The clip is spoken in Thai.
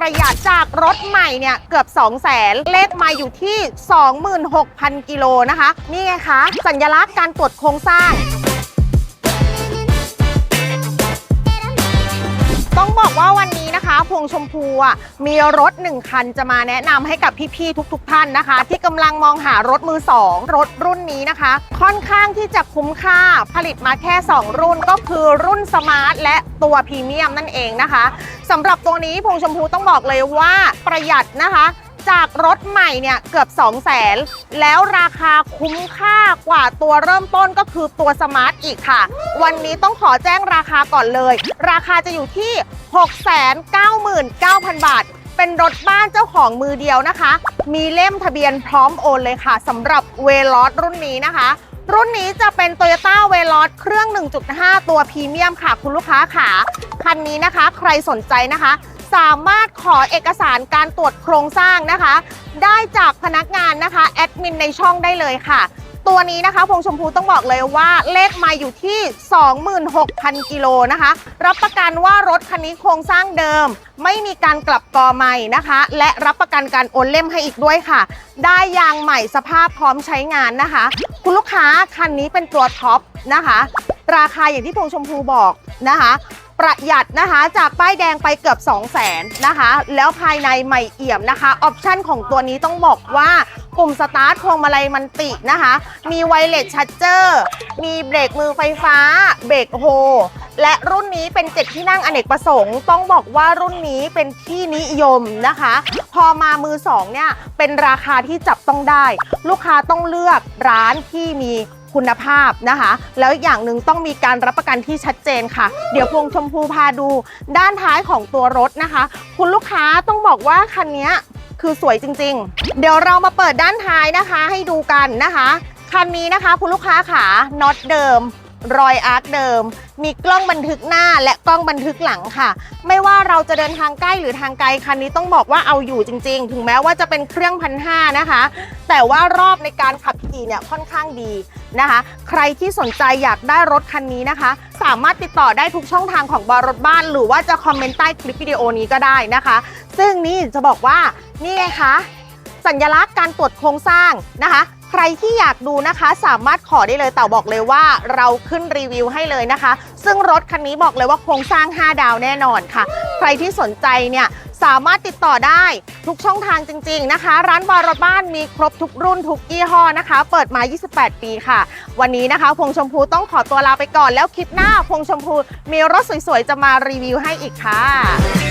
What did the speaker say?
ประหยัดจากรถใหม่เนี่ยเกือบ 2 0 0แสนเลขมาอยู่ที่ 26,000 กิโลนะคะ นี่ไงคะ สัญลักษณ์การตรวจโครงสร้างต้องบอกว่าวันนี้นะคะ พวงชมพูอะมีรถ 1 คันจะมาแนะนำให้กับพี่ๆทุกๆท่านนะคะ ที่กำลังมองหารถมือ 2 รถรุ่นนี้นะคะ ค่อนข้างที่จะคุ้มค่าผลิตมาแค่ 2 รุ่นก็คือรุ่นสมาร์ทและตัวพรีเมียมนั่นเองนะคะ สำหรับตัวนี้พวงชมพูต้องบอกเลยว่าประหยัดนะคะ จากรถใหม่เนี่ยเกือบ 2 0 0แสนแล้วราคาคุ้มค่ากว่าตัวเริ่มต้นก็คือตัวสมาร์ทอีกค่ะ วันนี้ต้องขอแจ้งราคาก่อนเลย ราคาจะอยู่ที่ 699,000 บาท เป็นรถบ้านเจ้าของมือเดียวนะคะ มีเล่มทะเบียนพร้อมโอนเลยค่ะสำหรับเวลอรุ่นนี้นะคะ รุ่นนี้จะเป็น Toyota v e l o s เครื่อง 1.5 ตัวพรีเมียมค่ะ คุณลูกค้าขาคันนี้นะคะใครสนใจนะคะ สามารถขอเอกสารการตรวจโครงสร้างนะคะ ได้จากพนักงานนะคะแอดมินในช่องได้เลยค่ะ ตัวนี้นะคะพงชมพูต้องบอกเลยว่าเลขมาอยู่ที่ 26,000 กิโลนะคะ รับประกันว่ารถคันนี้โครงสร้างเดิม ไม่มีการกลับกอใหม่นะคะ และรับประกันการโอนเล่มให้อีกด้วยค่ะ ได้ยางใหม่สภาพพร้อมใช้งานนะคะ คุณลูกค้าคันนี้เป็นตัวท็อปนะคะ ราคาอย่างที่พงชมพูบอกนะคะประหยัดนะคะจากป้ายแดงไปเกือบ 2 0 0แสนนะคะ แล้วภายในใหม่เอี่ยมนะคะ ออปชั่นของตัวนี้ต้องบอกว่า ปุ่มสตาร์ทพวงมาลัยมันตินะคะ มีไวเลสชั r เจอร์ มีเบรกมือไฟฟ้า เบรกโฮ และรุ่นนี้เป็นเจ็ดที่นั่งอเนกประสงค์ ต้องบอกว่ารุ่นนี้เป็นที่นิยมนะคะ พอมามือสองเนี่ยเป็นราคาที่จับต้องได้ ลูกค้าต้องเลือกร้านที่มีคุณภาพนะคะ แล้วอีกอย่างหนึ่งต้องมีการรับประกันที่ชัดเจนค่ะ เดี๋ยวพวงชมพูพาดู ด้านท้ายของตัวรถนะคะ คุณลูกค้าต้องบอกว่าคันนี้ คือสวยจริง ๆ เดี๋ยวเรามาเปิดด้านท้ายนะคะ ให้ดูกันนะคะคันนี้นะคะคุณลูกค้าขาน็อตเดิม รอยอาร์คเดิม มีกล้องบันทึกหน้าและกล้องบันทึกหลังค่ะ ไม่ว่าเราจะเดินทางใกล้หรือทางไกลคันนี้ต้องบอกว่าเอาอยู่จริง ๆ ถึงแม้ว่าจะเป็นเครื่องพันห้านะคะ แต่ว่ารอบในการขับขี่เนี่ยค่อนข้างดีนะคะ ใครที่สนใจอยากได้รถคันนี้นะคะ สามารถติดต่อได้ทุกช่องทางของบอรถบ้าน หรือว่าจะคอมเมนต์ใต้คลิปวิดีโอนี้ก็ได้นะคะ ซึ่งนี่จะบอกว่า นี่ไงคะ สัญลักษณ์การตรวจโครงสร้างนะคะ ใครที่อยากดูนะคะสามารถขอได้เลยแต่บอกเลยว่าเราขึ้นรีวิวให้เลยนะคะ ซึ่งรถคันนี้บอกเลยว่าโครงสร้าง 5 ดาวแน่นอนค่ะ ใครที่สนใจเนี่ยสามารถติดต่อได้ทุกช่องทางจริง ๆนะคะ ร้านบอรถบ้านมีครบทุกรุ่นทุกยี่ห้อนะคะ เปิดมา 28 ปีค่ะ วันนี้นะคะ พงชมพูต้องขอตัวลาไปก่อนแล้วคลิปหน้าพงชมพูมีรถสวยๆ จะมารีวิวให้อีกค่ะ